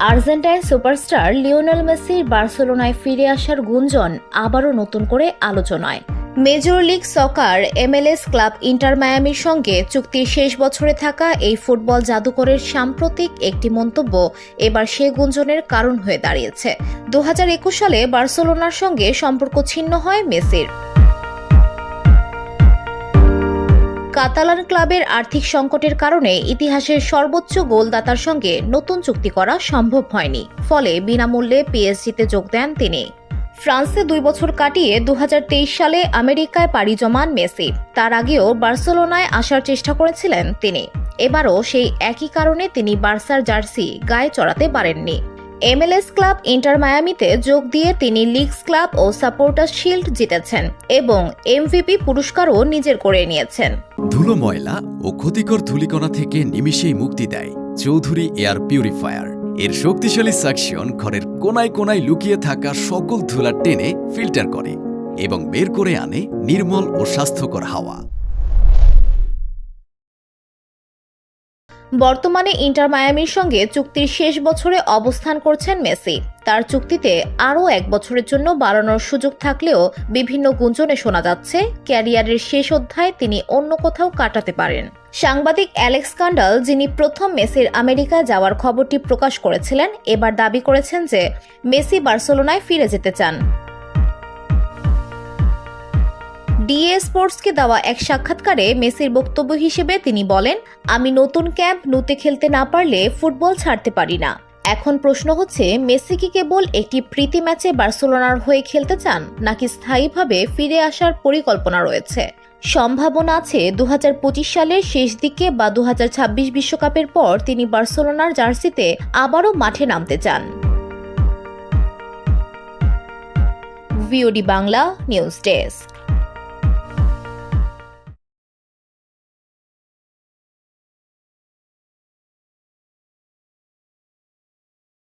Argentine superstar Lionel মেসির বার্সেলোনায় ফিরে আসার গুঞ্জন আবারও নতুন করে আলোচনায়। Major league soccer MLS club inter মায়ামির সঙ্গে চুক্তির শেষ বছরে থাকা এই ফুটবল জাদুকরের সাম্প্রতিক একটি মন্তব্য এবার সে গুঞ্জনের কারণ হয়ে দাঁড়িয়েছে। দু হাজার একুশ সালে বার্সেলোনার সঙ্গে সম্পর্ক ছিন্ন হয় মেসির। কাতালান ক্লাবের আর্থিক সংকটের কারণে ইতিহাসের সর্বোচ্চ গোলদাতার সঙ্গে নতুন চুক্তি করা সম্ভব হয়নি। ফলে বিনামূল্যে পিএসজিতে যোগ দেন তিনি। ফ্রান্সে দুই বছর কাটিয়ে দু হাজার তেইশ সালে আমেরিকায় পাড়ি জমান মেসি। তার আগেও বার্সেলোনায় আসার চেষ্টা করেছিলেন তিনি। এবারও সেই একই কারণে তিনি বার্সার জার্সি গায়ে চড়াতে পারেননি। এমএলএস ক্লাব ইন্টার মায়ামিতে যোগ দিয়ে তিনি লিগস ক্লাব ও সাপোর্টার শিল্ড জিতেছেন এবং এমভিপি পুরস্কারও নিজের করে নিয়েছেন। ধুলো ময়লা ও ক্ষতিকর ধূলিকণা থেকে নিমিষেই মুক্তি দেয় চৌধুরী এয়ার পিউরিফায়ার। এর শক্তিশালী সাকশন ঘরের কোনায় কোনায় লুকিয়ে থাকা সকল ধুলা টেনে ফিল্টার করে এবং বের করে আনে নির্মল ও স্বাস্থ্যকর হাওয়া। বর্তমানে ইন্টার মায়ামির সঙ্গে চুক্তির শেষ বছরে অবস্থান করছেন মেসি। তার চুক্তিতে আরও এক বছরের জন্য বাড়ানোর সুযোগ থাকলেও বিভিন্ন গুঞ্জনে শোনা যাচ্ছে, ক্যারিয়ারের শেষ অধ্যায় তিনি অন্য কোথাও কাটাতে পারেন। সাংবাদিক অ্যালেক্স কান্ডাল, যিনি প্রথম মেসির আমেরিকায় যাওয়ার খবরটি প্রকাশ করেছিলেন, এবার দাবি করেছেন যে মেসি বার্সেলোনায় ফিরে যেতে চান। ডিএ স্পোর্টসকে দেওয়া এক সাক্ষাৎকারে মেসির বক্তব্য হিসেবে তিনি বলেন, আমি নতুন ক্যাম্প নুতে খেলতে না পারলে ফুটবল ছাড়তে পারি না। এখন প্রশ্ন হচ্ছে, মেসি কি কেবল একটি প্রীতি ম্যাচে বার্সেলোনার হয়ে খেলতে চান, নাকি স্থায়ীভাবে ফিরে আসার পরিকল্পনা রয়েছে? সম্ভাবনা আছে দু হাজার পঁচিশ সালের শেষ দিকে বা দু বিশ্বকাপের পর তিনি বার্সেলোনার জার্সিতে আবারও মাঠে নামতে চান। Bangla news desk.